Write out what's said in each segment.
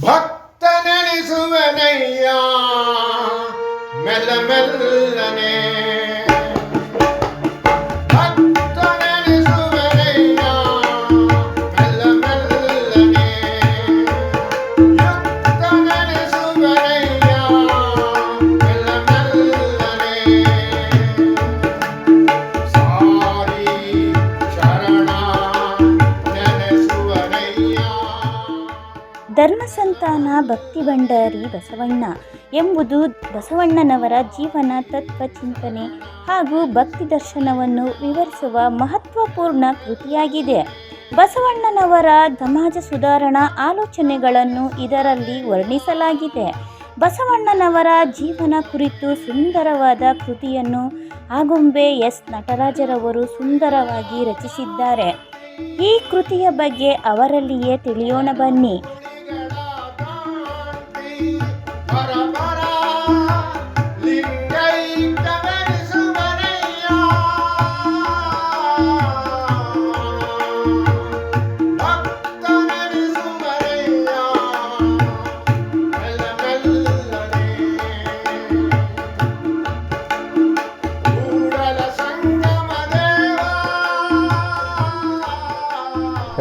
ಭಕ್ತ ಮೆಲ್ಲ ಮೆಲ್ಲ ಧರ್ಮಸಂತಾನ ಭಕ್ತಿ ಭಂಡಾರಿ ಬಸವಣ್ಣ ಎಂಬುದು ಬಸವಣ್ಣನವರ ಜೀವನ ತತ್ವ ಚಿಂತನೆ ಹಾಗೂ ಭಕ್ತಿ ದರ್ಶನವನ್ನು ವಿವರಿಸುವ ಮಹತ್ವಪೂರ್ಣ ಕೃತಿಯಾಗಿದೆ. ಬಸವಣ್ಣನವರ ಸಮಾಜ ಸುಧಾರಣಾ ಆಲೋಚನೆಗಳನ್ನು ಇದರಲ್ಲಿ ವರ್ಣಿಸಲಾಗಿದೆ. ಬಸವಣ್ಣನವರ ಜೀವನ ಕುರಿತು ಸುಂದರವಾದ ಕೃತಿಯನ್ನು ಆಗುಂಬೆ ಎಸ್. ನಟರಾಜರವರು ಸುಂದರವಾಗಿ ರಚಿಸಿದ್ದಾರೆ. ಈ ಕೃತಿಯ ಬಗ್ಗೆ ಅವರಲ್ಲಿಯೇ ತಿಳಿಯೋಣ ಬನ್ನಿ.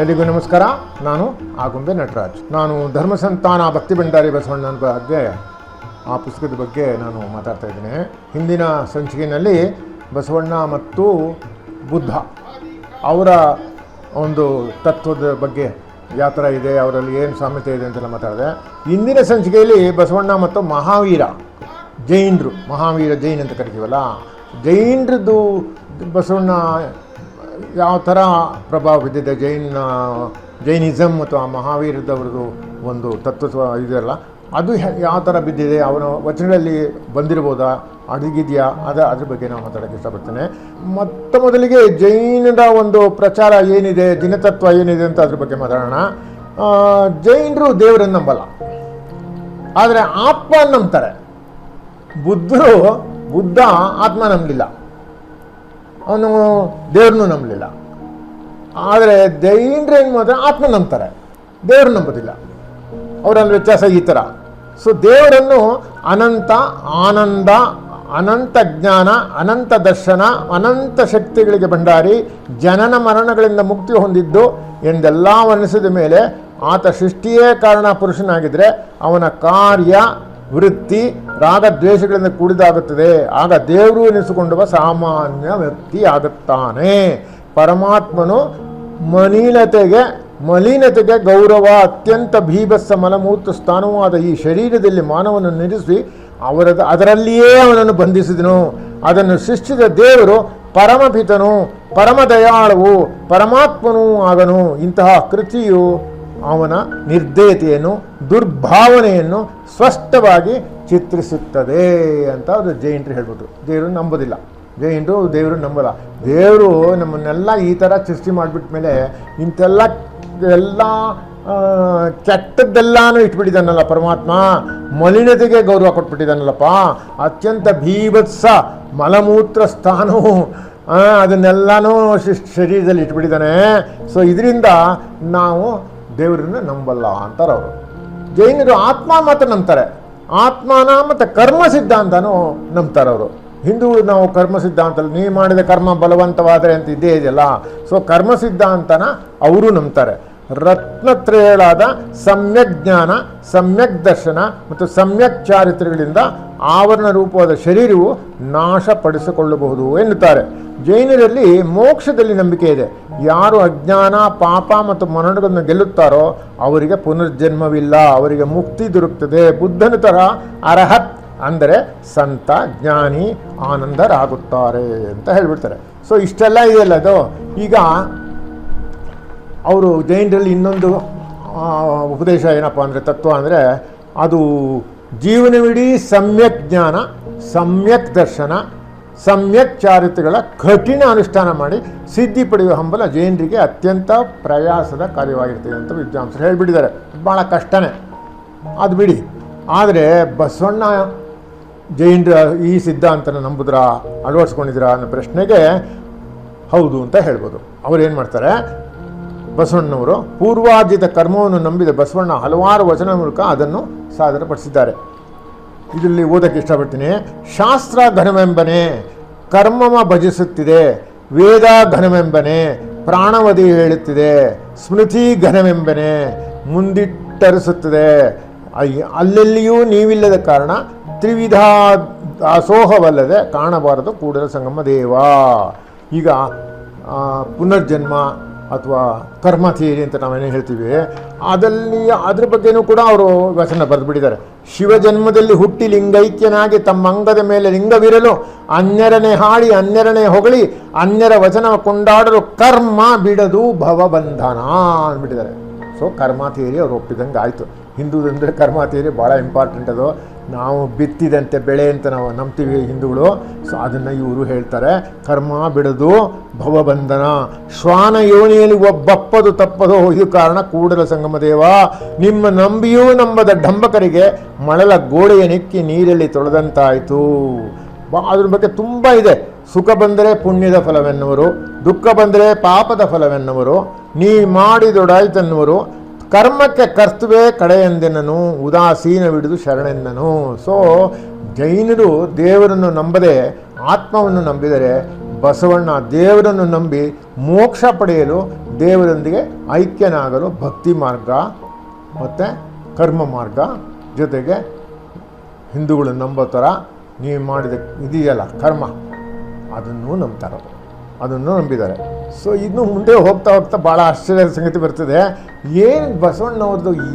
ಎಲ್ಲಿಗೂ ನಮಸ್ಕಾರ. ನಾನು ಆಗುಂಬೆ ನಟರಾಜ್. ನಾನು ಧರ್ಮಸಂತಾನ ಭಕ್ತಿ ಭಂಡಾರಿ ಬಸವಣ್ಣನ ಬಗ್ಗೆ ಆ ಪುಸ್ತಕದ ಬಗ್ಗೆ ನಾನು ಮಾತಾಡ್ತಾ ಇದ್ದೀನಿ. ಹಿಂದಿನ ಸಂಚಿಕೆಯಲ್ಲಿ ಬಸವಣ್ಣ ಮತ್ತು ಬುದ್ಧ ಅವರ ಒಂದು ತತ್ವದ ಬಗ್ಗೆ ಯಾವ ಇದೆ, ಅವರಲ್ಲಿ ಏನು ಸಾಮ್ಯತೆ ಇದೆ ಅಂತೆಲ್ಲ ಮಾತಾಡಿದೆ. ಇಂದಿನ ಸಂಚಿಕೆಯಲ್ಲಿ ಬಸವಣ್ಣ ಮತ್ತು ಮಹಾವೀರ, ಜೈನರು, ಮಹಾವೀರ ಜೈನ್ ಅಂತ ಕರಿತೀವಲ್ಲ, ಜೈನರದ್ದು ಬಸವಣ್ಣ ಯಾವ ಥರ ಪ್ರಭಾವ ಬಿದ್ದಿದೆ ಜೈನ್ ಜೈನಿಸಮ್ ಅಥವಾ ಮಹಾವೀರದವ್ರದ್ದು ಒಂದು ತತ್ವ ಇದೆಯಲ್ಲ, ಅದು ಯಾವ ಥರ ಬಿದ್ದಿದೆ, ಅವನ ವಚನಗಳಲ್ಲಿ ಬಂದಿರ್ಬೋದಾ, ಅಡಗಿದೆಯಾ, ಅದ, ಅದ್ರ ಬಗ್ಗೆ ನಾವು ಮಾತಾಡೋಕ್ಕೆ ಇಷ್ಟಪಡ್ತೇನೆ. ಮೊತ್ತ ಮೊದಲಿಗೆ ಜೈನರ ಒಂದು ಪ್ರಚಾರ ಏನಿದೆ, ದಿನತತ್ವ ಏನಿದೆ ಅಂತ ಅದ್ರ ಬಗ್ಗೆ ಮಾತಾಡೋಣ. ಜೈನರು ದೇವರನ್ನು ನಂಬಲ್ಲ. ಆದರೆ ಆತ್ಮ ನಂಬ್ತಾರೆ. ಬುದ್ಧರು ಬುದ್ಧ, ಆತ್ಮ ನಂಬಲಿಲ್ಲ. ಅವನು ದೇವ್ರನ್ನೂ ನಂಬಲಿಲ್ಲ. ಆದರೆ ಜೈನರು ಏನು ಮಾತ್ರ ಆತ್ಮ ನಂಬ್ತಾರೆ. ದೇವ್ರು ನಂಬೋದಿಲ್ಲ. ಅವರಲ್ಲಿ ವ್ಯತ್ಯಾಸ ಈ ಥರ. ಸೊ ದೇವರನ್ನು ಅನಂತ, ಆನಂದ, ಅನಂತ ಜ್ಞಾನ, ಅನಂತ ದರ್ಶನ, ಅನಂತ ಶಕ್ತಿಗಳಿಗೆ ಭಂಡಾರಿ, ಜನನ ಮರಣಗಳಿಂದ ಮುಕ್ತಿ ಹೊಂದಿದ್ದು ಎಂದೆಲ್ಲ ವರ್ಣಿಸಿದ ಮೇಲೆ ಆತ ಸೃಷ್ಟಿಯೇ ಕಾರಣ ಪುರುಷನಾಗಿದ್ದರೆ ಅವನ ಕಾರ್ಯ ವೃತ್ತಿ ರಾಗದ್ವೇಷಗಳಿಂದ ಕೂಡಿದಾಗುತ್ತದೆ ಆಗ ದೇವರು ಎನಿಸಿಕೊಂಡುವ ಸಾಮಾನ್ಯ ವ್ಯಕ್ತಿ ಆಗುತ್ತಾನೆ. ಪರಮಾತ್ಮನು ಮಲೀನತೆಗೆ ಮಲೀನತೆಗೆ ಗೌರವ, ಅತ್ಯಂತ ಭೀಭತ್ಸ ಮಲಮೂತ್ರ ಸ್ಥಾನವಾದ ಈ ಶರೀರದಲ್ಲಿ ಮಾನವನನ್ನು ನಿಲ್ಲಿಸಿ ಅವರದ, ಅದರಲ್ಲಿಯೇ ಅವನನ್ನು ಬಂಧಿಸಿದನು. ಅದನ್ನು ಸೃಷ್ಟಿಸಿದ ದೇವರು ಪರಮಪಿತನು ಪರಮ ದಯಾಳುವು ಪರಮಾತ್ಮನೂ ಆಗನು. ಇಂತಹ ಕೃತಿಯು ಅವನ ನಿರ್ದಯತೆಯನ್ನು, ದುರ್ಭಾವನೆಯನ್ನು ಸ್ಪಷ್ಟವಾಗಿ ಚಿತ್ರಿಸುತ್ತದೆ ಅಂತ ಅದು ಜೈಂಟ್ರು ಹೇಳ್ಬಿಟ್ರು. ದೇವರು ನಂಬೋದಿಲ್ಲ. ಜೈಂಟ್ರು ದೇವರು ನಂಬಲ್ಲ. ದೇವರು ನಮ್ಮನ್ನೆಲ್ಲ ಈ ಥರ ಸೃಷ್ಟಿ ಮಾಡಿಬಿಟ್ಮೇಲೆ ಇಂಥೆಲ್ಲ ಎಲ್ಲ ಕೆಟ್ಟದ್ದೆಲ್ಲಾನು ಇಟ್ಬಿಟ್ಟಿದ್ದಾನಲ್ಲ ಪರಮಾತ್ಮ. ಮಲಿನತೆಗೆ ಗೌರವ ಕೊಟ್ಬಿಟ್ಟಿದ್ದಾನಲ್ಲಪ್ಪ. ಅತ್ಯಂತ ಭೀಭತ್ಸ ಮಲಮೂತ್ರ ಸ್ಥಾನವು ಅದನ್ನೆಲ್ಲನೂ ಶರೀರದಲ್ಲಿ ಇಟ್ಬಿಟ್ಟಿದ್ದಾನೆ. ಸೊ ಇದರಿಂದ ನಾವು ದೇವರನ್ನು ನಂಬಲ್ಲ ಅಂತಾರೆ ಅವರು ಜೈನರು ಆತ್ಮ ಮಾತ್ರ ನಂಬ್ತಾರೆ. ಆತ್ಮನ ಮತ್ತು ಕರ್ಮ ಸಿದ್ಧಾಂತನೂ ನಂಬ್ತಾರೆ ಅವರು ಹಿಂದೂ ನಾವು ಕರ್ಮ ಸಿದ್ಧಾಂತ ನೀವು ಮಾಡಿದ ಕರ್ಮ ಬಲವಂತವಾದರೆ ಅಂತ ಇದೇ ಇದೆಯಲ್ಲ. ಸೊ ಕರ್ಮ ಸಿದ್ಧಾಂತನ ಅವರು ನಂಬ್ತಾರೆ. ರತ್ನತ್ರಯಗಳಾದ ಸಮ್ಯಕ್ ಜ್ಞಾನ, ಸಮ್ಯಕ್ ದರ್ಶನ ಮತ್ತು ಸಮ್ಯಕ್ ಚಾರಿತ್ರ್ಯಗಳಿಂದ ಆವರಣ ರೂಪವಾದ ಶರೀರವು ನಾಶಪಡಿಸಿಕೊಳ್ಳಬಹುದು ಎನ್ನುತ್ತಾರೆ. ಜೈನರಲ್ಲಿ ಮೋಕ್ಷದಲ್ಲಿ ನಂಬಿಕೆ ಇದೆ. ಯಾರು ಅಜ್ಞಾನ, ಪಾಪ ಮತ್ತು ಮರಣಗಳನ್ನು ಗೆಲ್ಲುತ್ತಾರೋ ಅವರಿಗೆ ಪುನರ್ಜನ್ಮವಿಲ್ಲ, ಅವರಿಗೆ ಮುಕ್ತಿ ದೊರಕುತ್ತದೆ. ಬುದ್ಧನ ಥರ ಅರ್ಹತ್ ಅಂದರೆ ಸಂತ, ಜ್ಞಾನಿ, ಆನಂದರಾಗುತ್ತಾರೆ ಅಂತ ಹೇಳ್ಬಿಡ್ತಾರೆ. ಸೊ ಇಷ್ಟೆಲ್ಲ ಇದೆಯಲ್ಲ ಅದು? ಈಗ ಅವರು ಜೈನರಲ್ಲಿ ಇನ್ನೊಂದು ಉಪದೇಶ ಏನಪ್ಪ ಅಂದರೆ, ತತ್ವ ಅಂದರೆ, ಅದು ಜೀವನವಿಡೀ ಸಮ್ಯಕ್ ಜ್ಞಾನ, ಸಮ್ಯಕ್ ದರ್ಶನ, ಸಮ್ಯಕ್ ಚಾರಿತ್ರ್ಯಗಳ ಕಠಿಣ ಅನುಷ್ಠಾನ ಮಾಡಿ ಸಿದ್ಧಿ ಪಡೆಯುವ ಹಂಬಲ ಜೈನರಿಗೆ ಅತ್ಯಂತ ಪ್ರಯಾಸದ ಕಾರ್ಯವಾಗಿರ್ತದೆ ಅಂತ ವಿದ್ವಾಂಸರು ಹೇಳಿಬಿಟ್ಟಿದ್ದಾರೆ. ಭಾಳ ಕಷ್ಟನೇ. ಅದು ಬಿಡಿ. ಆದರೆ ಬಸವಣ್ಣ ಜೈನರ ಈ ಸಿದ್ಧಾಂತನ ನಂಬುದ್ರಾ, ಅಳವಡಿಸ್ಕೊಂಡಿದ್ದೀರಾ ಅನ್ನೋ ಪ್ರಶ್ನೆಗೆ ಹೌದು ಅಂತ ಹೇಳ್ಬೋದು. ಅವ್ರು ಏನು ಮಾಡ್ತಾರೆ? ಬಸವಣ್ಣನವರು ಪೂರ್ವಾರ್ಜಿತ ಕರ್ಮವನ್ನು ನಂಬಿದ ಬಸವಣ್ಣ ಹಲವಾರು ವಚನ ಮೂಲಕ ಅದನ್ನು ಸಾಧನಪಡಿಸಿದ್ದಾರೆ ಇದರಲ್ಲಿ ಓದಕ್ಕೆ ಇಷ್ಟಪಡ್ತೀನಿ, ಶಾಸ್ತ್ರ ಘನವೆಂಬನೆ, ಕರ್ಮಮ ಭಜಿಸುತ್ತಿದೆ, ವೇದ ಘನವೆಂಬನೆ, ಪ್ರಾಣವಧಿ ಹೇಳುತ್ತಿದೆ, ಸ್ಮೃತಿ ಘನವೆಂಬನೆ, ಮುಂದಿಟ್ಟರಿಸುತ್ತದೆ. ಅಲ್ಲೆಲ್ಲಿಯೂ ನೀವಿಲ್ಲದ ಕಾರಣ ತ್ರಿವಿಧ ದಾಸೋಹವಲ್ಲದೆ ಕಾಣಬಾರದು ಕೂಡಲ ಸಂಗಮ ದೇವ. ಈಗ ಪುನರ್ಜನ್ಮ ಅಥವಾ ಕರ್ಮ ಥಿಯರಿ ಅಂತ ನಾವೇನು ಹೇಳ್ತೀವಿ ಅದಲ್ಲಿ ಅದ್ರ ಬಗ್ಗೆನೂ ಕೂಡ ಅವರು ವಚನ ಬರೆದ್ಬಿಟ್ಟಿದ್ದಾರೆ. ಶಿವ ಶಿವಜನ್ಮದಲ್ಲಿ ಹುಟ್ಟಿ ಲಿಂಗೈಕ್ಯನಾಗಿ ತಮ್ಮ ಅಂಗದ ಮೇಲೆ ಲಿಂಗವಿರಲು ಅನ್ಯರನೆ ಹಾಡಿ, ಅನ್ಯರನೆ ಹೊಗಳಿ, ಅನ್ಯರ ವಚನ ಕೊಂಡಾಡಲು ಕರ್ಮ ಬಿಡದು ಭವಬಂಧನ ಅಂದ್ಬಿಟ್ಟಿದ್ದಾರೆ. ಸೊ ಕರ್ಮ ಥಿಯರಿ ಅವ್ರು ಒಪ್ಪಿದಂಗೆ ಆಯಿತು ಹಿಂದೂದಂದರೆ ಕರ್ಮ ಥಿಯರಿ ಭಾಳ ಇಂಪಾರ್ಟೆಂಟ್ ಅದು. ನಾವು ಬಿತ್ತಿದಂತೆ ಬೆಳೆ ಅಂತ ನಾವು ನಂಬ್ತೀವಿ ಹಿಂದೂಗಳು. ಸೊ ಅದನ್ನು ಇವರು ಹೇಳ್ತಾರೆ. ಕರ್ಮ ಬಿಡದು ಭವಬಂಧನ. ಶ್ವಾನ ಯೋನಿಯಲ್ಲಿ ಒಬ್ಬಪ್ಪದು ತಪ್ಪದು ಇದು ಕಾರಣ ಕೂಡಲ ಸಂಗಮ ದೇವ. ನಿಮ್ಮ ನಂಬಿಯೂ ನಂಬದ ಡಂಬಕರಿಗೆ ಮಳಲ ಗೋಡೆಯ ನೆಕ್ಕಿ ನೀರಲ್ಲಿ ತೊಳೆದಂತಾಯಿತು. ಅದ್ರ ಬಗ್ಗೆ ತುಂಬ ಇದೆ. ಸುಖ ಬಂದರೆ ಪುಣ್ಯದ ಫಲವೆನ್ನುವರು. ದುಃಖ ಬಂದರೆ ಪಾಪದ ಫಲವೆನ್ನುವರು. ನೀ ಮಾಡಿದೊಡಾಯ್ತೆನ್ನುವರು. ಕರ್ಮಕ್ಕೆ ಕರ್ತುವೆ ಕಡೆಯೆಂದೆನನು, ಉದಾಸೀನ ಹಿಡಿದು ಶರಣೆಂದನು. ಸೊ ಜೈನರು ದೇವರನ್ನು ನಂಬದೆ, ಆತ್ಮವನ್ನು ನಂಬಿದರೆ ಬಸವಣ್ಣ ದೇವರನ್ನು ನಂಬಿ ಮೋಕ್ಷ ಪಡೆಯಲು ದೇವರೊಂದಿಗೆ ಐಕ್ಯನಾಗಲು ಭಕ್ತಿ ಮಾರ್ಗ ಮತ್ತು ಕರ್ಮ ಮಾರ್ಗ ಜೊತೆಗೆ ಹಿಂದೂಗಳು ನಂಬೋ ಥರ ನೀವು ಮಾಡಿದ ಇದೆಯಲ್ಲ ಕರ್ಮ, ಅದನ್ನು ನಂಬ್ತಾರೆ ಅವರು ಅದನ್ನು ನಂಬಿದ್ದಾರೆ. ಸೊ ಇನ್ನು ಮುಂದೆ ಹೋಗ್ತಾ ಹೋಗ್ತಾ ಭಾಳ ಆಶ್ಚರ್ಯದ ಸಂಗತಿ ಬರ್ತದೆ. ಏನು ಬಸವಣ್ಣವ್ರದ್ದು ಈ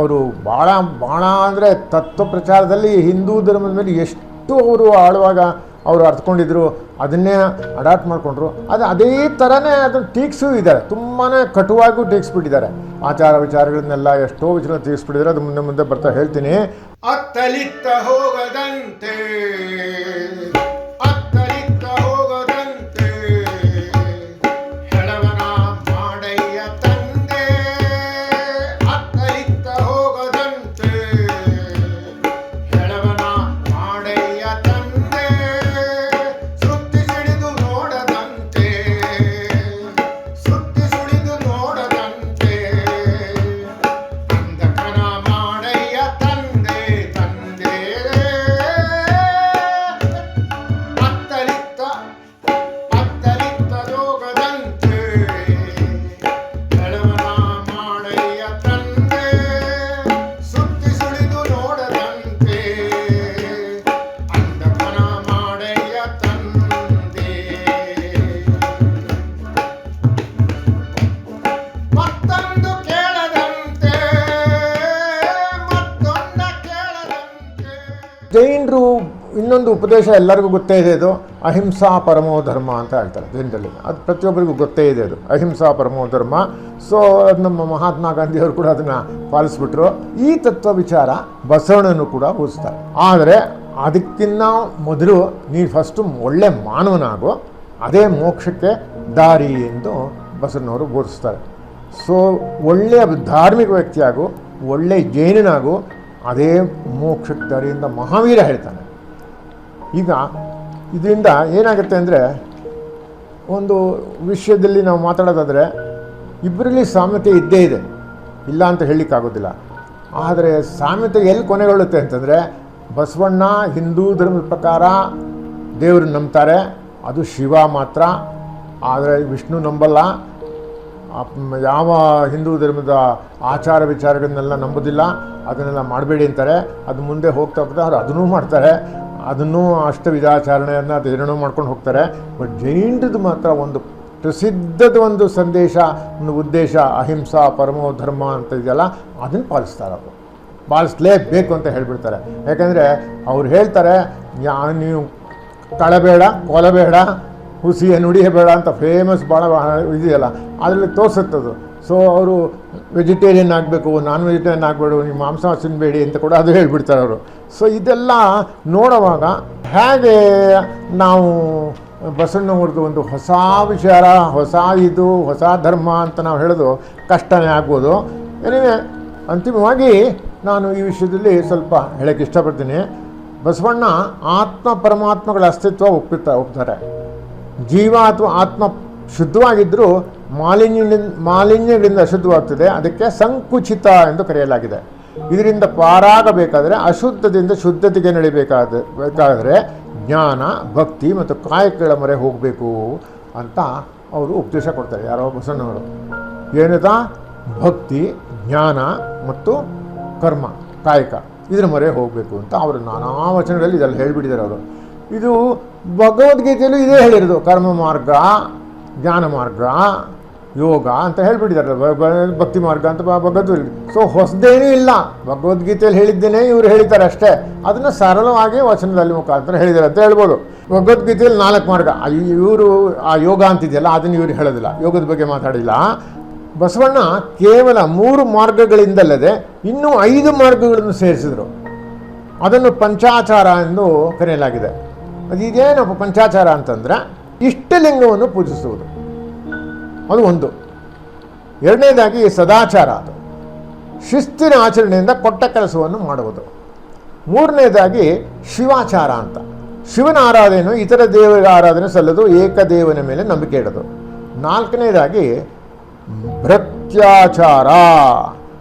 ಅವರು ಭಾಳ ಭಾಳ ಅಂದರೆ ತತ್ವ ಪ್ರಚಾರದಲ್ಲಿ ಹಿಂದೂ ಧರ್ಮದ ಮೇಲೆ ಎಷ್ಟು ಅವರು ಆಳುವಾಗ ಅವರು ಅರ್ಥಕೊಂಡಿದ್ರು ಅದನ್ನೇ ಅಡಾಪ್ಟ್ ಮಾಡಿಕೊಂಡ್ರು. ಅದು ಅದೇ ಥರನೇ ಅದನ್ನು ಟೀಕ್ಸು ಇದ್ದಾರೆ. ತುಂಬಾ ಕಟುವಾಗೂ ಟೀಕ್ಸ್ಬಿಟ್ಟಿದ್ದಾರೆ. ಆಚಾರ ವಿಚಾರಗಳನ್ನೆಲ್ಲ ಎಷ್ಟೋ ವಿಚಾರ ಟೀಕ್ಸ್ಬಿಟ್ಟಿದ್ದಾರೆ. ಅದು ಮುಂದೆ ಮುಂದೆ ಬರ್ತಾ ಹೇಳ್ತೀನಿ. ಅತ್ತಲಿತ್ತ ಹೋಗದಂತೆ ಉಪದೇಶ ಎಲ್ಲರಿಗೂ ಗೊತ್ತೇ ಇದೆ ಅದು ಅಹಿಂಸಾ ಪರಮೋ ಧರ್ಮ ಅಂತ ಹೇಳ್ತಾರೆ ದಿನದಲ್ಲಿ ಅದು ಪ್ರತಿಯೊಬ್ಬರಿಗೂ ಗೊತ್ತೇ ಇದೆ ಅದು. ಅಹಿಂಸಾ ಪರಮೋ ಧರ್ಮ. ಸೊ ನಮ್ಮ ಮಹಾತ್ಮ ಗಾಂಧಿಯವರು ಕೂಡ ಅದನ್ನು ಪಾಲಿಸ್ಬಿಟ್ರು. ಈ ತತ್ವ ವಿಚಾರ ಬಸವಣ್ಣನು ಕೂಡ ಊಹಿಸ್ತಾರೆ ಆದರೆ ಅದಕ್ಕಿಂತ ಮೊದಲು ನೀನು ಫಸ್ಟು ಒಳ್ಳೆ ಮಾನವನಾಗು. ಅದೇ ಮೋಕ್ಷಕ್ಕೆ ದಾರಿ ಎಂದು ಬಸವಣ್ಣವರು ಬೋಧಿಸ್ತಾರೆ. ಸೊ ಒಳ್ಳೆಯ ಧಾರ್ಮಿಕ ವ್ಯಕ್ತಿಯಾಗು ಒಳ್ಳೆಯ ಜೈನನಾಗು, ಅದೇ ಮೋಕ್ಷಕ್ಕೆ ದಾರಿಯಿಂದ ಮಹಾವೀರ ಹೇಳ್ತಾನೆ ಈಗ ಇದರಿಂದ ಏನಾಗುತ್ತೆ ಅಂದರೆ ಒಂದು ವಿಷಯದಲ್ಲಿ ನಾವು ಮಾತಾಡೋದಾದರೆ ಇಬ್ಬರಲ್ಲಿ ಸಾಮ್ಯತೆ ಇದ್ದೇ ಇದೆ. ಇಲ್ಲ ಅಂತ ಹೇಳಲಿಕ್ಕಾಗೋದಿಲ್ಲ. ಆದರೆ ಸಾಮ್ಯತೆ ಎಲ್ಲಿ ಕೊನೆಗೊಳ್ಳುತ್ತೆ ಅಂತಂದರೆ ಬಸವಣ್ಣ ಹಿಂದೂ ಧರ್ಮದ ಪ್ರಕಾರ ದೇವರು ನಂಬ್ತಾರೆ. ಅದು ಶಿವ ಮಾತ್ರ. ಆದರೆ ವಿಷ್ಣು ನಂಬಲ್ಲ. ಯಾವ ಹಿಂದೂ ಧರ್ಮದ ಆಚಾರ ವಿಚಾರಗಳನ್ನೆಲ್ಲ ನಂಬೋದಿಲ್ಲ. ಅದನ್ನೆಲ್ಲ ಮಾಡಬೇಡಿ ಅಂತಾರೆ. ಅದು ಮುಂದೆ ಹೋಗ್ತಾ ಹೋಗ್ತಾ ಅವ್ರು ಅದನ್ನೂ ಮಾಡ್ತಾರೆ. ಅದನ್ನೂ ಅಷ್ಟ ವಿಧಾಚಾರಣೆಯನ್ನು ಅದು ಏನೇನೋ ಮಾಡ್ಕೊಂಡು ಹೋಗ್ತಾರೆ. ಬಟ್ ಜೈನರದು ಮಾತ್ರ ಒಂದು ಪ್ರಸಿದ್ಧದ ಒಂದು ಸಂದೇಶ, ಒಂದು ಉದ್ದೇಶ, ಅಹಿಂಸಾ, ಪರಮೋ ಧರ್ಮ ಅಂತ ಇದೆಯಲ್ಲ, ಅದನ್ನು ಪಾಲಿಸ್ತಾರೆ ಅವರು ಪಾಲಿಸ್ಲೇಬೇಕು ಅಂತ ಹೇಳಿಬಿಡ್ತಾರೆ. ಯಾಕೆಂದರೆ ಅವ್ರು ಹೇಳ್ತಾರೆ, ಯಾ, ನೀವು ಕಳಬೇಡ ಕೊಲಬೇಡ, ಹುಸಿಯ ನುಡಿಯಬೇಡ ಅಂತ ಫೇಮಸ್ ಭಾಳ ಇದೆಯಲ್ಲ, ಅದರಲ್ಲಿ ತೋರಿಸುತ್ತದು ಸೊ ಅವರು ವೆಜಿಟೇರಿಯನ್ ಆಗಬೇಕು ನಾನ್ ವೆಜಿಟೇರಿಯನ್ ಆಗಬೇಡು, ನೀವು ಮಾಂಸ ತಿನ್ನಬೇಡಿ ಅಂತ ಕೂಡ ಅದು ಹೇಳಿಬಿಡ್ತಾರೆ ಅವರು. ಸೊ ಇದೆಲ್ಲ ನೋಡುವಾಗ ಹೇಗೆ ನಾವು ಬಸವಣ್ಣವ್ರದ್ದು ಒಂದು ಹೊಸ ವಿಚಾರ, ಹೊಸ ಇದು, ಹೊಸ ಧರ್ಮ ಅಂತ ನಾವು ಹೇಳೋದು ಕಷ್ಟನೇ ಆಗ್ಬೋದು. ಏನೇ ಅಂತಿಮವಾಗಿ ನಾನು ಈ ವಿಷಯದಲ್ಲಿ ಸ್ವಲ್ಪ ಹೇಳೋಕ್ಕೆ ಇಷ್ಟಪಡ್ತೀನಿ. ಬಸವಣ್ಣ ಆತ್ಮ ಪರಮಾತ್ಮಗಳ ಅಸ್ತಿತ್ವ ಒಪ್ಪುತ್ತಾ ಒಪ್ತಾರೆ. ಜೀವ ಅಥವಾ ಆತ್ಮ ಶುದ್ಧವಾಗಿದ್ದರೂ ಮಾಲಿನ್ಯ ಮಾಲಿನ್ಯಗಳಿಂದ ಅಶುದ್ಧವಾಗ್ತದೆ ಅದಕ್ಕೆ ಸಂಕುಚಿತ ಎಂದು ಕರೆಯಲಾಗಿದೆ. ಇದರಿಂದ ಪಾರಾಗಬೇಕಾದರೆ ಅಶುದ್ಧದಿಂದ ಶುದ್ಧತೆಗೆ ನಡಿಬೇಕಾದ, ಬೇಕಾದರೆ ಜ್ಞಾನ, ಭಕ್ತಿ ಮತ್ತು ಕಾಯಕಗಳ ಮೊರೆ ಹೋಗಬೇಕು ಅಂತ ಅವರು ಉಪದೇಶ ಕೊಡ್ತಾರೆ. ಯಾರೋ ಬಸವಣ್ಣವರು ಏನದ? ಭಕ್ತಿ, ಜ್ಞಾನ ಮತ್ತು ಕರ್ಮ, ಕಾಯಕ ಇದರ ಮೊರೆ ಹೋಗಬೇಕು ಅಂತ ಅವರು ನಾನಾ ವಚನಗಳಲ್ಲಿ ಇದೆಲ್ಲ ಹೇಳಿಬಿಟ್ಟಿದ್ದಾರೆ ಅವರು. ಇದು ಭಗವದ್ಗೀತೆಯಲ್ಲೂ ಇದೇ ಹೇಳಿರೋದು. ಕರ್ಮ ಮಾರ್ಗ, ಜ್ಞಾನ ಮಾರ್ಗ ಯೋಗ ಅಂತ ಹೇಳ್ಬಿಟ್ಟಿದ್ದಾರೆ. ಭಕ್ತಿ ಮಾರ್ಗ ಅಂತ ಭಗವದ್ಗೀತೆ ಸೊ ಹೊಸದೇನೂ ಇಲ್ಲ. ಭಗವದ್ಗೀತೆಯಲ್ಲಿ ಹೇಳಿದ್ದೇನೆ, ಇವರು ಹೇಳಿದ್ದಾರೆ ಅಷ್ಟೇ. ಅದನ್ನು ಸರಳವಾಗಿ ವಚನದಲ್ಲಿ ಮುಖಾಂತರ ಹೇಳಿದ್ದಾರೆ ಅಂತ ಹೇಳ್ಬೋದು. ಭಗವದ್ಗೀತೆಯಲ್ಲಿ ನಾಲ್ಕು ಮಾರ್ಗ. ಇವರು ಆ ಯೋಗ ಅಂತಿದೆಯಲ್ಲ, ಅದನ್ನು ಇವರು ಹೇಳೋದಿಲ್ಲ. ಯೋಗದ ಬಗ್ಗೆ ಮಾತಾಡಿಲ್ಲ. ಬಸವಣ್ಣ ಕೇವಲ ಮೂರು ಮಾರ್ಗಗಳಿಂದಲ್ಲದೆ ಇನ್ನೂ ಐದು ಮಾರ್ಗಗಳನ್ನು ಸೇರಿಸಿದರು. ಅದನ್ನು ಪಂಚಾಚಾರ ಎಂದು ಕರೆಯಲಾಗಿದೆ. ಅದು ಇದೇನಪ್ಪ ಪಂಚಾಚಾರ ಅಂತಂದರೆ ಇಷ್ಟಲಿಂಗವನ್ನು ಪೂಜಿಸುವುದು. ಅದು ಒಂದು. ಎರಡನೇದಾಗಿ ಸದಾಚಾರ ಅದು. ಶಿಸ್ತಿನ ಆಚರಣೆಯಿಂದ ಕೊಟ್ಟ ಕೆಲಸವನ್ನು ಮಾಡುವುದು. ಮೂರನೇದಾಗಿ ಶಿವಾಚಾರ ಅಂತ. ಶಿವನ ಆರಾಧನೆಯು ಇತರ ದೇವರ ಆರಾಧನೆ ಸಲ್ಲದು ಏಕದೇವನ ಮೇಲೆ ನಂಬಿಕೆ ಇಡೋದು. ನಾಲ್ಕನೇದಾಗಿ ಭ್ರತ್ಯಾಚಾರ.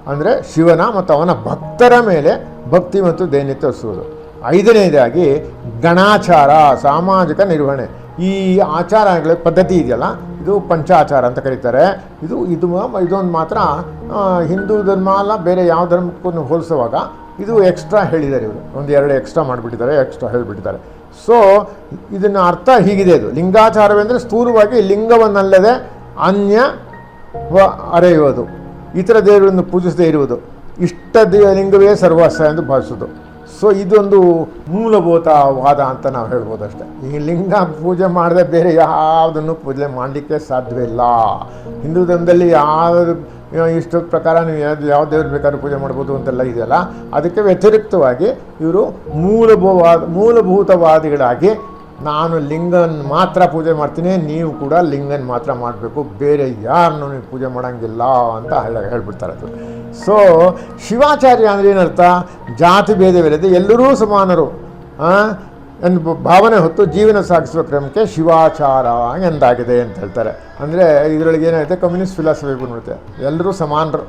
ಅಂದರೆ ಶಿವನ ಮತ್ತು ಅವನ ಭಕ್ತರ ಮೇಲೆ ಭಕ್ತಿ ಮತ್ತು ದೈನ್ಯ ತೋರಿಸುವುದು ಐದನೇದಾಗಿ ಗಣಾಚಾರ, ಸಾಮಾಜಿಕ ನಿರ್ವಹಣೆ. ಈ ಆಚಾರಗಳ ಪದ್ಧತಿ ಇದೆಯಲ್ಲ, ಇದು ಪಂಚಾಚಾರ ಅಂತ ಕರೀತಾರೆ. ಇದು ಇದು ಇದೊಂದು ಮಾತ್ರ ಹಿಂದೂ ಧರ್ಮ ಅಲ್ಲ, ಬೇರೆ ಯಾವ ಧರ್ಮಕ್ಕೂ ಹೋಲಿಸುವಾಗ ಇದು ಎಕ್ಸ್ಟ್ರಾ ಹೇಳಿದ್ದಾರೆ ಇವರು. ಒಂದು ಎರಡು ಎಕ್ಸ್ಟ್ರಾ ಮಾಡಿಬಿಟ್ಟಿದ್ದಾರೆ ಎಕ್ಸ್ಟ್ರಾ ಹೇಳಿಬಿಟ್ಟಿದ್ದಾರೆ. ಸೊ ಇದನ್ನು ಅರ್ಥ ಹೀಗಿದೆ ಇದು. ಲಿಂಗಾಚಾರವೆಂದರೆ ಸ್ಥೂಲವಾಗಿ ಲಿಂಗವನ್ನಲ್ಲದೆ ಅನ್ಯ ವ ಅರೆಯುವುದು ಇತರ ದೇವರನ್ನು ಪೂಜಿಸದೇ ಇರುವುದು. ಇಷ್ಟ ಲಿಂಗವೇ ಸರ್ವಸ್ವ ಎಂದು ಭಾವಿಸೋದು ಸೊ ಇದೊಂದು ಮೂಲಭೂತವಾದ ಅಂತ ನಾವು ಹೇಳ್ಬೋದು ಅಷ್ಟೇ. ಈ ಲಿಂಗ ಪೂಜೆ ಮಾಡದೆ ಬೇರೆ ಯಾವುದನ್ನು ಪೂಜೆ ಮಾಡಲಿಕ್ಕೆ ಸಾಧ್ಯವಿಲ್ಲ ಹಿಂದೂ ಧರ್ಮದಲ್ಲಿ ಯಾವ ಇಷ್ಟು ಪ್ರಕಾರ ನೀವು ಯಾವ್ದು, ಯಾವ ದೇವ್ರು ಬೇಕಾದ್ರೂ ಪೂಜೆ ಮಾಡ್ಬೋದು ಅಂತೆಲ್ಲ ಇದೆಯಲ್ಲ, ಅದಕ್ಕೆ ವ್ಯತಿರಿಕ್ತವಾಗಿ ಇವರು ಮೂಲಭೂತವಾದ ಮೂಲಭೂತವಾದಿಗಳಾಗಿ ನಾನು ಲಿಂಗನ್ ಮಾತ್ರ ಪೂಜೆ ಮಾಡ್ತೀನಿ, ನೀವು ಕೂಡ ಲಿಂಗನ್ ಮಾತ್ರ ಮಾಡಬೇಕು. ಬೇರೆ ಯಾರನ್ನು ನೀವು ಪೂಜೆ ಮಾಡೋಂಗಿಲ್ಲ ಅಂತ ಹೇಳಿ ಹೇಳ್ಬಿಡ್ತಾರೆ ಅದು. ಸೊ ಶಿವಾಚಾರ್ಯ ಅಂದರೆ ಏನರ್ಥ? ಜಾತಿ ಭೇದವಿಲ್ಲದೆ ಎಲ್ಲರೂ ಸಮಾನರು. ಎಂದು ಭಾವನೆ ಹೊತ್ತು ಜೀವನ ಸಾಗಿಸುವ ಕ್ರಮಕ್ಕೆ ಶಿವಾಚಾರ ಎಂದಾಗಿದೆ ಅಂತ ಹೇಳ್ತಾರೆ. ಅಂದರೆ ಇದರೊಳಗೆ ಏನಾಗುತ್ತೆ ಕಮ್ಯುನಿಸ್ಟ್ ಫಿಲಾಸಫಿ ಬಂದ್ಬಿಡುತ್ತೆ ಎಲ್ಲರೂ ಸಮಾನರು.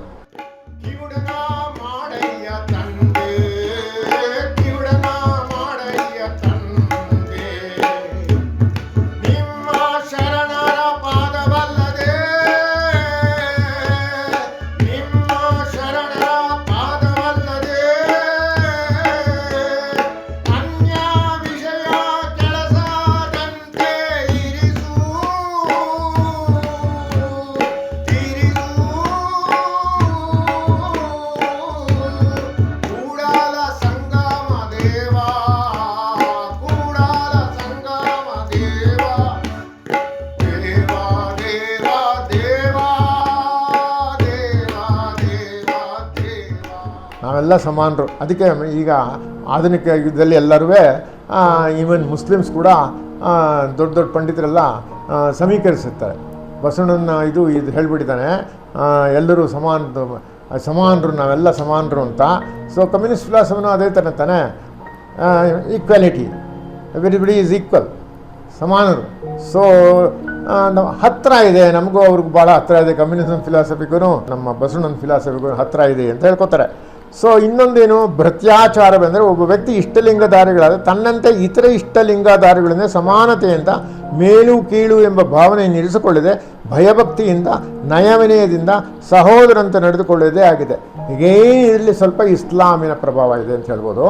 ನಾವೆಲ್ಲ ಸಮಾನರು. ಅದಕ್ಕೆ ಈಗ ಆಧುನಿಕ ಯುಗದಲ್ಲಿ ಎಲ್ಲರೂ ಈವನ್ ಮುಸ್ಲಿಮ್ಸ್ ಕೂಡ ದೊಡ್ಡ ದೊಡ್ಡ ಪಂಡಿತರೆಲ್ಲ ಸಮೀಕರಿಸುತ್ತಾರೆ. ಬಸವಣ್ಣನ ಇದು ಇದು ಹೇಳಿಬಿಟ್ಟಿದ್ದಾನೆ ಎಲ್ಲರೂ ಸಮಾನ, ಸಮಾನರು, ನಾವೆಲ್ಲ ಸಮಾನರು ಅಂತ. ಸೊ ಕಮ್ಯುನಿಸ್ಟ್ ಫಿಲಾಸಫನು ಅದೇ ಥರ ತಾನೆ. ಈಕ್ವಾಲಿಟಿ ಎವ್ರಿಬಡಿ ಈಸ್ ಈಕ್ವಲ್ ಸಮಾನರು. ಸೊ ನಮ್ಮ ಹತ್ತಿರ ಇದೆ, ನಮಗೂ ಅವ್ರಿಗೂ ಭಾಳ ಹತ್ತಿರ ಇದೆ ಕಮ್ಯುನಿಸಮ್ ಫಿಲಾಸಫಿಗೂ ನಮ್ಮ ಬಸವಣ್ಣನ ಫಿಲಾಸಫಿಗೂ ಹತ್ತಿರ ಇದೆ ಅಂತ ಹೇಳ್ಕೊತಾರೆ. ಸೊ ಇನ್ನೊಂದೇನು ಭೃತ್ಯಾಚಾರವೆಂದರೆ ಒಬ್ಬ ವ್ಯಕ್ತಿ ಇಷ್ಟಲಿಂಗಧಾರಿಗಳಾದ ತನ್ನಂತೆ ಇತರ ಇಷ್ಟಲಿಂಗಧಾರಿಗಳಿಂದ ಸಮಾನತೆಯಿಂದ ಮೇಲು ಕೀಳು ಎಂಬ ಭಾವನೆಯನ್ನು ಇರಿಸಿಕೊಳ್ಳದೆ ಭಯಭಕ್ತಿಯಿಂದ, ನಯವಿನಯದಿಂದ ಸಹೋದರಂತೆ ನಡೆದುಕೊಳ್ಳೋದೇ ಆಗಿದೆ. ಹೀಗೇ ಇದರಲ್ಲಿ ಸ್ವಲ್ಪ ಇಸ್ಲಾಮಿನ ಪ್ರಭಾವ ಇದೆ ಅಂತ ಹೇಳ್ಬೋದು.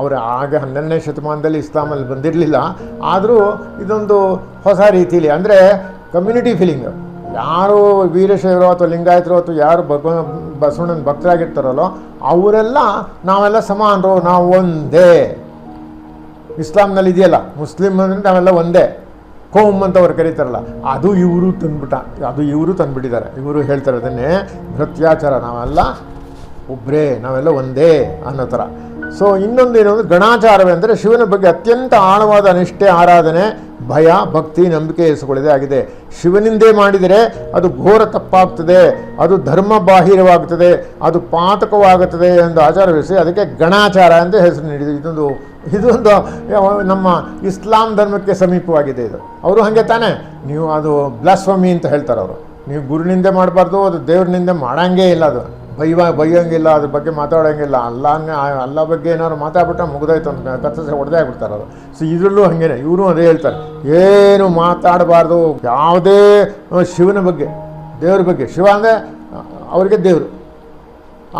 ಅವರು ಆಗ ಹನ್ನೆರಡನೇ ಶತಮಾನದಲ್ಲಿ ಇಸ್ಲಾಮಲ್ಲಿ ಬಂದಿರಲಿಲ್ಲ. ಆದರೂ ಇದೊಂದು ಹೊಸ ರೀತಿಯಲ್ಲಿ ಅಂದರೆ ಕಮ್ಯುನಿಟಿ ಫೀಲಿಂಗ್ ಯಾರು ವೀರಶೈವರು ಅಥವಾ ಲಿಂಗಾಯತರು ಅಥವಾ ಯಾರು ಭಗವ ಬಸವಣ್ಣನ ಭಕ್ತರಾಗಿರ್ತಾರಲ್ಲೋ ಅವರೆಲ್ಲ ನಾವೆಲ್ಲ ಸಮಾನರು, ನಾವು ಒಂದೇ. ಇಸ್ಲಾಂನಲ್ಲಿ ಇದೆಯಲ್ಲ ಮುಸ್ಲಿಮ್ ಅಂದರೆ ನಾವೆಲ್ಲ ಒಂದೇ. ಕೋಮ್ ಅಂತ ಅವ್ರು ಕರೀತಾರಲ್ಲ, ಅದು ಇವರು ತಂದ್ಬಿಟ್ಟ, ಅದು ಇವರು ತಂದುಬಿಟ್ಟಿದ್ದಾರೆ. ಇವರು ಹೇಳ್ತಾರೆ ಅದನ್ನೇ, ಭೃತ್ಯಾಚಾರ, ನಾವೆಲ್ಲ ಒಬ್ಬರೇ ನಾವೆಲ್ಲ ಒಂದೇ ಅನ್ನೋ ಥರ. ಸೊ ಇನ್ನೊಂದೇನು ಅಂದರೆ ಗಣಾಚಾರವೆಂದರೆ ಶಿವನ ಬಗ್ಗೆ ಅತ್ಯಂತ ಆಳವಾದ ನಿಷ್ಠೆ, ಆರಾಧನೆ ಭಯ, ಭಕ್ತಿ, ನಂಬಿಕೆ ಇರಿಸಿಕೊಳ್ಳದೆ ಆಗಿದೆ. ಶಿವನಿಂದೇ ಮಾಡಿದರೆ ಅದು ಘೋರ ತಪ್ಪಾಗ್ತದೆ, ಅದು ಧರ್ಮ ಬಾಹಿರವಾಗುತ್ತದೆ ಅದು ಪಾತಕವಾಗುತ್ತದೆ ಎಂದು ಆಚಾರವಿಸಿ ಅದಕ್ಕೆ ಗಣಾಚಾರ ಅಂತ ಹೆಸರು ನೀಡಿದೆ ಇದೊಂದು ಇದೊಂದು, ನಮ್ಮ ಇಸ್ಲಾಂ ಧರ್ಮಕ್ಕೆ ಸಮೀಪವಾಗಿದೆ ಇದು. ಅವರು ಹಾಗೆ ತಾನೇ. ನೀವು ಅದು ಬ್ಲಾಸ್ವಾಮಿ ಅಂತ ಹೇಳ್ತಾರೆ ಅವರು. ನೀವು ಗುರುನಿಂದೆ ಮಾಡಬಾರ್ದು, ಅದು ದೇವ್ರನಿಂದೆ ಮಾಡಂಗೇ ಇಲ್ಲ ಅದು. ಬೈವ ಬೈಯೋಂಗಿಲ್ಲ ಅದ್ರ ಬಗ್ಗೆ ಮಾತಾಡೋಂಗಿಲ್ಲ. ಅಲ್ಲ ಅಲ್ಲ ಬಗ್ಗೆ ಏನಾದ್ರು ಮಾತಾಡ್ಬಿಟ್ರೆ ಮುಗ್ದಾಯ್ತು ಅಂತ ಕತ್ತರಿಸಿ ಹೊಡೆದೇ ಆಗ್ಬಿಡ್ತಾರೆ ಅವರು. ಸೊ ಇದರಲ್ಲೂ ಹಾಗೇನೆ. ಇವರು ಅದೇ ಹೇಳ್ತಾರೆ. ಏನು ಮಾತಾಡಬಾರ್ದು. ಯಾವುದೇ ಶಿವನ ಬಗ್ಗೆ, ದೇವ್ರ ಬಗ್ಗೆ. ಶಿವ ಅಂದರೆ ಅವರಿಗೆ ದೇವರು.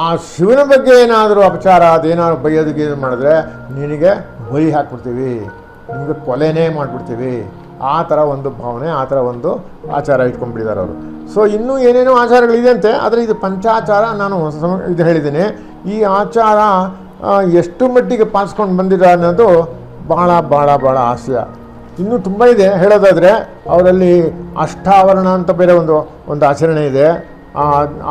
ಆ ಶಿವನ ಬಗ್ಗೆ ಏನಾದರೂ ಅಪಚಾರ, ಅದೇನಾದ್ರು ಬೈಯೋದಕ್ಕೆ ಇದು ಮಾಡಿದ್ರೆ ನಿನಗೆ ಬೈ ಹಾಕ್ಬಿಡ್ತೀವಿ. ನಿಮಗೆ ಕೊಲೆನೇ ಮಾಡಿಬಿಡ್ತೀವಿ. ಆ ಥರ ಒಂದು ಭಾವನೆ ಆ ಥರ ಒಂದು ಆಚಾರ ಇಟ್ಕೊಂಡ್ಬಿಟ್ಟಿದ್ದಾರೆ ಅವರು. ಸೊ ಇನ್ನೂ ಏನೇನೋ ಆಚಾರಗಳಿದೆ ಅಂತೆ ಆದರೆ ಇದು ಪಂಚಾಚಾರ ನಾನು ಇದು ಹೇಳಿದ್ದೀನಿ. ಈ ಆಚಾರ ಎಷ್ಟು ಮಟ್ಟಿಗೆ ಪಾಲಿಸ್ಕೊಂಡು ಬಂದಿರ ಅನ್ನೋದು ಭಾಳ ಭಾಳ ಭಾಳ ಹಾಸ್ಯ ಇನ್ನೂ ತುಂಬ ಇದೆ. ಹೇಳೋದಾದರೆ ಅವರಲ್ಲಿ ಅಷ್ಟಾವರಣ ಅಂತ ಬೇರೆ ಒಂದು ಒಂದು ಆಚರಣೆ ಇದೆ.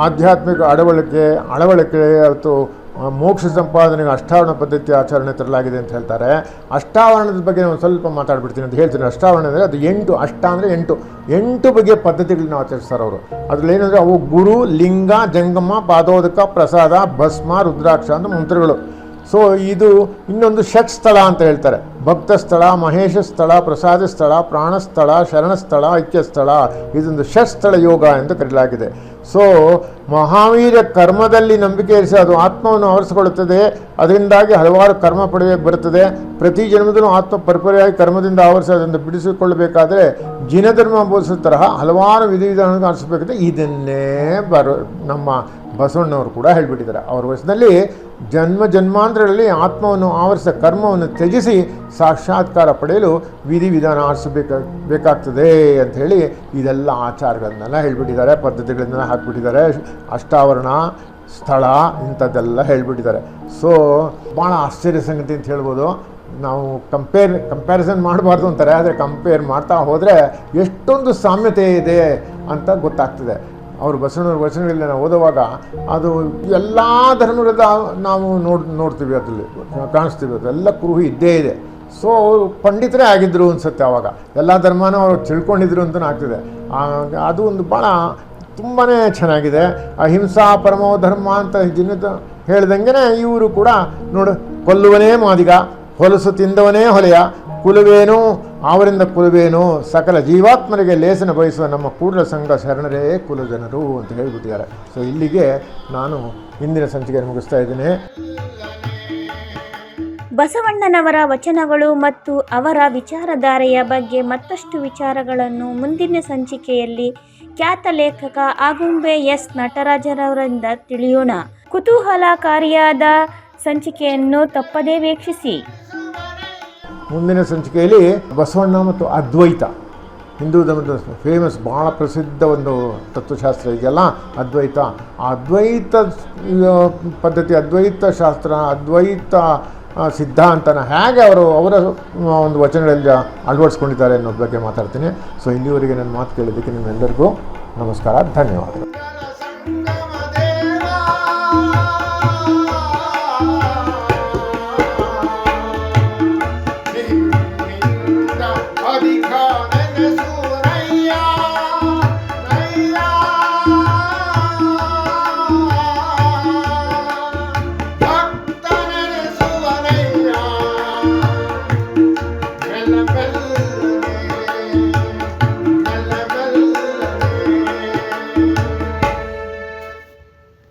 ಆಧ್ಯಾತ್ಮಿಕ ಅಳವಳಿಕೆ ಅಳವಳಿಕೆ ಆ, ಮೋಕ್ಷ ಸಂಪಾದನೆಗೆ ಅಷ್ಟಾವರಣ ಪದ್ಧತಿ ಆಚರಣೆ ತರಲಾಗಿದೆ ಅಂತ ಹೇಳ್ತಾರೆ. ಅಷ್ಟಾವರಣದ ಬಗ್ಗೆ ನಾನು ಸ್ವಲ್ಪ ಮಾತಾಡ್ಬಿಡ್ತೀನಿ ಅಂತ ಹೇಳ್ತೀನಿ. ಅಷ್ಟಾವರಣ ಅಂದರೆ ಅದು ಎಂಟು, ಅಷ್ಟ ಅಂದರೆ ಎಂಟು. ಎಂಟು ಬಗೆಯ ಪದ್ಧತಿಗಳನ್ನ ಆಚರಿಸ್ತಾರೆ ಅವರು. ಅದ್ರಲ್ಲಿ ಏನಂದರೆ ಅವು ಗುರು, ಲಿಂಗ, ಜಂಗಮ, ಪಾದೋದಕ, ಪ್ರಸಾದ, ಭಸ್ಮ, ರುದ್ರಾಕ್ಷ ಅಂತ ಮಂತ್ರಗಳು. ಸೊ ಇದು ಇನ್ನೊಂದು ಷಟ್ ಸ್ಥಳ ಅಂತ ಹೇಳ್ತಾರೆ. ಭಕ್ತ ಸ್ಥಳ, ಮಹೇಶ ಸ್ಥಳ, ಪ್ರಸಾದ ಸ್ಥಳ, ಪ್ರಾಣ ಸ್ಥಳ, ಶರಣ ಸ್ಥಳ, ಐಕ್ಯ ಸ್ಥಳ. ಇದೊಂದು ಷಟ್ ಸ್ಥಳ ಯೋಗ ಎಂದು ಕರೆಯಲಾಗಿದೆ ಸೊ ಮಹಾವೀರ ಕರ್ಮದಲ್ಲಿ ನಂಬಿಕೆ ಇರಿಸಿ ಅದು ಆತ್ಮವನ್ನು ಆವರಿಸಿಕೊಳ್ಳುತ್ತದೆ. ಅದರಿಂದಾಗಿ ಹಲವಾರು ಕರ್ಮ ಪಡೆಯಕ್ಕೆ ಬರುತ್ತದೆ. ಪ್ರತಿ ಜನ್ಮದಲ್ಲೂ ಆತ್ಮ ಪರಿಪರಿಯಾಗಿ ಕರ್ಮದಿಂದ ಆವರಿಸಿ ಅದನ್ನು ಬಿಡಿಸಿಕೊಳ್ಳಬೇಕಾದ್ರೆ ಜಿನಧರ್ಮ ಬೋಧಿಸೋ ತರಹ ಹಲವಾರು ವಿಧಿವಿಧಾನಗಳನ್ನು ಆರಿಸಬೇಕಾದ್ರೆ ಇದನ್ನೇ ಬರೋ ನಮ್ಮ ಬಸವಣ್ಣವರು ಕೂಡ ಹೇಳಿಬಿಟ್ಟಿದ್ದಾರೆ. ಅವ್ರ ವಯಸ್ಸಿನಲ್ಲಿ ಜನ್ಮ ಜನ್ಮಾಂತರಗಳಲ್ಲಿ ಆತ್ಮವನ್ನು ಆವರಿಸ, ಕರ್ಮವನ್ನು ತ್ಯಜಿಸಿ ಸಾಕ್ಷಾತ್ಕಾರ ಪಡೆಯಲು ವಿಧಿವಿಧಾನ ಆರಿಸಬೇಕಾ, ಬೇಕಾಗ್ತದೆ ಅಂತ ಹೇಳಿ ಇದೆಲ್ಲ ಆಚಾರಗಳನ್ನೆಲ್ಲ ಹೇಳ್ಬಿಟ್ಟಿದ್ದಾರೆ, ಪದ್ಧತಿಗಳನ್ನೆಲ್ಲ ಹಾಕ್ಬಿಟ್ಟಿದ್ದಾರೆ. ಅಷ್ಟಾವರಣ, ಸ್ಥಳ ಇಂಥದ್ದೆಲ್ಲ ಹೇಳ್ಬಿಟ್ಟಿದ್ದಾರೆ. ಸೊ ಭಾಳ ಆಶ್ಚರ್ಯ ಸಂಗತಿ ಅಂತ ಹೇಳ್ಬೋದು. ನಾವು ಕಂಪೇರ್ ಕಂಪ್ಯಾರಿಸನ್ ಮಾಡಬಾರ್ದು ಅಂತಾರೆ, ಆದರೆ ಕಂಪೇರ್ ಮಾಡ್ತಾ ಹೋದರೆ ಎಷ್ಟೊಂದು ಸಾಮ್ಯತೆ ಇದೆ ಅಂತ ಗೊತ್ತಾಗ್ತದೆ. ಅವರು ಬಸವಣ್ಣವ್ರ ವಚನಗಳಲ್ಲಿ ನಾವು ಓದುವಾಗ ಅದು ಎಲ್ಲ ಧರ್ಮಗಳಿಂದ ನಾವು ನೋಡ್, ನೋಡ್ತೀವಿ ಅದರಲ್ಲಿ, ಕಾಣಿಸ್ತೀವಿ ಎಲ್ಲ ಕುರುಹು ಇದ್ದೇ ಇದೆ. ಸೊ ಅವರು ಪಂಡಿತರೇ ಆಗಿದ್ದರು ಅನಿಸುತ್ತೆ ಆವಾಗ ಎಲ್ಲ ಧರ್ಮನೂ ಅವರು ತಿಳ್ಕೊಂಡಿದ್ರು ಅಂತಲೂ ಆಗ್ತಿದೆ. ಅದು ಒಂದು ಭಾಳ ತುಂಬಾ ಚೆನ್ನಾಗಿದೆ. ಅಹಿಂಸಾ ಪರಮೋ ಧರ್ಮ ಅಂತ ಜಿನದ ಹೇಳ್ದಂಗೆ ಇವರು ಕೂಡ ನೋಡು, ಕೊಲ್ಲುವನೇ ಮಾದಿಗ, ಹೊಲಸು ತಿಂದವನೇ ಹೊಲೆಯ ಕುಲವೇನು ಅವರಿಂದ ಕುಲವೇನು, ಸಕಲ ಜೀವಾತ್ಮರಿಗೆ ಲೇಸನ ಬಯಸುವ ನಮ್ಮ ಕೂಡಲ ಸಂಘ ಶರಣರೇ ಕುಲಜನರು ಅಂತ ಹೇಳಿಬಿಟ್ಟಿದ್ದಾರೆ. ಸೊ ಇಲ್ಲಿಗೆ ನಾನು ಇಂದಿನ ಸಂಚಿಕೆಯನ್ನು ಮುಗಿಸ್ತಾ ಇದ್ದೀನಿ. ಬಸವಣ್ಣನವರ ವಚನಗಳು ಮತ್ತು ಅವರ ವಿಚಾರಧಾರೆಯ ಬಗ್ಗೆ ಮತ್ತಷ್ಟು ವಿಚಾರಗಳನ್ನು ಮುಂದಿನ ಸಂಚಿಕೆಯಲ್ಲಿ ಖ್ಯಾತ ಲೇಖಕ ಆಗುಂಬೆ ಎಸ್ ನಟರಾಜರವರಿಂದ ತಿಳಿಯೋಣ. ಕುತೂಹಲಕಾರಿಯಾದ ಸಂಚಿಕೆಯನ್ನು ತಪ್ಪದೇ ವೀಕ್ಷಿಸಿ. ಮುಂದಿನ ಸಂಚಿಕೆಯಲ್ಲಿ ಬಸವಣ್ಣ ಮತ್ತು ಅದ್ವೈತ. ಹಿಂದೂ ಧರ್ಮದ ಫೇಮಸ್ ಭಾಳ ಪ್ರಸಿದ್ಧ ಒಂದು ತತ್ವಶಾಸ್ತ್ರ ಇದೆಯಲ್ಲ, ಅದ್ವೈತ. ಅದ್ವೈತ ಪದ್ಧತಿ, ಅದ್ವೈತ ಶಾಸ್ತ್ರ, ಅದ್ವೈತ ಸಿದ್ಧಾಂತನ ಹೇಗೆ ಅವರು ಅವರ ಒಂದು ವಚನಗಳಲ್ಲಿ ಅಳವಡಿಸ್ಕೊಂಡಿದ್ದಾರೆ ಅನ್ನೋದ್ರ ಬಗ್ಗೆ ಮಾತಾಡ್ತೀನಿ. ಸೊ ಇಲ್ಲಿವರೆಗೆ ನನ್ನ ಮಾತು ಕೇಳಿದ್ದಕ್ಕೆ ನಿಮ್ಮೆಲ್ಲರಿಗೂ ನಮಸ್ಕಾರ, ಧನ್ಯವಾದಗಳು.